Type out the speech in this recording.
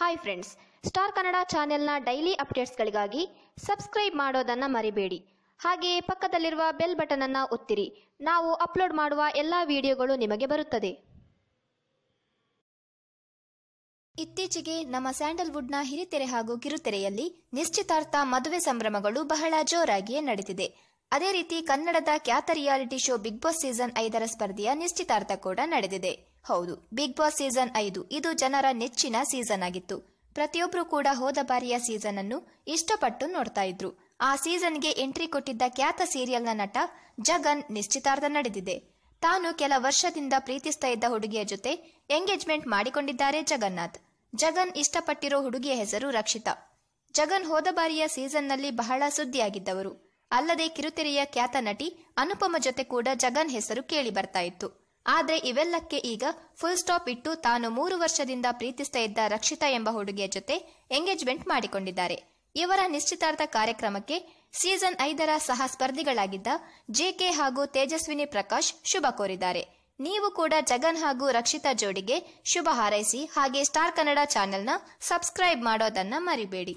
Hi friends star Kannada ಚಾನೆಲ್ನ daily ಅಪ್ಡೇಟ್ಸ್ಗಳಿಗಾಗಿ subscribe ಮಾಡೋದನ್ನು ಮರಿಬೇಡಿ. ಹಾಗೆಯೇ ಪಕ್ಕದಲ್ಲಿರುವ ಬೆಲ್ ಬಟನ್ ಅನ್ನು ಒತ್ತಿರಿ. ನಾವು ಅಪ್ಲೋಡ್ ಮಾಡುವ ಎಲ್ಲ ವಿಡಿಯೋಗಳು ನಿಮಗೆ ಬರುತ್ತದೆ. ಇತ್ತೀಚೆಗೆ ನಮ್ಮ ಸ್ಯಾಂಡಲ್ವುಡ್ನ ಹಿರಿತೆರೆ ಹಾಗೂ ಕಿರುತೆರೆಯಲ್ಲಿ ನಿಶ್ಚಿತಾರ್ಥ ಮದುವೆ ಸಂಭ್ರಮಗಳು ಬಹಳ ಜೋರಾಗಿಯೇ ನಡೆದಿದೆ ಅದೇ ರೀತಿ ಕನ್ನಡದ ಖ್ಯಾತ reality show Bigg Boss season ಐದರ ಸ್ಪರ್ಧೆಯ ನಿಶ್ಚಿತಾರ್ಥ ಕೂಡ ನಡೆದಿದೆ. ಹೌದು ಬಿಗ್ ಬಾಸ್ ಸೀಸನ್ ಐದು. ಇದು ಜನರ ನೆಚ್ಚಿನ ಸೀಸನ್ ಆಗಿತ್ತು. ಪ್ರತಿಯೊಬ್ರು ಕೂಡ ಹೋದ ಬಾರಿಯ ಸೀಸನ್ ಅನ್ನು ಇಷ್ಟಪಟ್ಟು ನೋಡ್ತಾ ಇದ್ರು. ಆ ಸೀಸನ್ಗೆ ಎಂಟ್ರಿ ಕೊಟ್ಟಿದ್ದ ಖ್ಯಾತ ಸೀರಿಯಲ್ನ ನಟ ಜಗನ್ ನಿಶ್ಚಿತಾರ್ಥ ನಡೆದಿದೆ. ತಾನು ಕೆಲ ವರ್ಷದಿಂದ ಪ್ರೀತಿಸ್ತಾ ಇದ್ದ ಹುಡುಗಿಯ ಜೊತೆ ಎಂಗೇಜ್ಮೆಂಟ್ ಮಾಡಿಕೊಂಡಿದ್ದಾರೆ ಜಗನ್ನಾಥ್. ಜಗನ್ ಇಷ್ಟಪಟ್ಟಿರೋ ಹುಡುಗಿಯ ಹೆಸರು ರಕ್ಷಿತಾ. ಜಗನ್ ಹೋದ ಬಾರಿಯ ಸೀಸನ್ನಲ್ಲಿ ಬಹಳ ಸುದ್ದಿಯಾಗಿದ್ದವರು. ಅಲ್ಲದೆ ಕಿರುತೆರೆಯ ಖ್ಯಾತ ನಟಿ ಅನುಪಮ ಜೊತೆ ಕೂಡ ಜಗನ್ ಹೆಸರು ಕೇಳಿ ಬರ್ತಾ ಇತ್ತು. ಆದ್ರೆ ಇವೆಲ್ಲಕ್ಕೆ ಈಗ ಫುಲ್ ಸ್ಟಾಪ್ ಇಟ್ಟು ತಾನು ಮೂರು ವರ್ಷದಿಂದ ಪ್ರೀತಿಸ್ತಾ ಇದ್ದ ರಕ್ಷಿತಾ ಎಂಬ ಹುಡುಗಿಯ ಜೊತೆ ಎಂಗೇಜ್ಮೆಂಟ್ ಮಾಡಿಕೊಂಡಿದ್ದಾರೆ. ಇವರ ನಿಶ್ಚಿತಾರ್ಥ ಕಾರ್ಯಕ್ರಮಕ್ಕೆ ಸೀಸನ್ ಐದರ ಸಹ ಸ್ಪರ್ಧಿಗಳಾಗಿದ್ದ ಜೆಕೆ ಹಾಗೂ ತೇಜಸ್ವಿನಿ ಪ್ರಕಾಶ್ ಶುಭ ಕೋರಿದ್ದಾರೆ. ನೀವು ಕೂಡ ಜಗನ್ ಹಾಗೂ ರಕ್ಷಿತಾ ಜೋಡಿಗೆ ಶುಭ ಹಾರೈಸಿ ಹಾಗೆ ಸ್ಟಾರ್ ಕನ್ನಡ ಚಾನೆಲ್ನ ಸಬ್ಸ್ಕ್ರೈಬ್ ಮಾಡೋದನ್ನ ಮರಿಬೇಡಿ.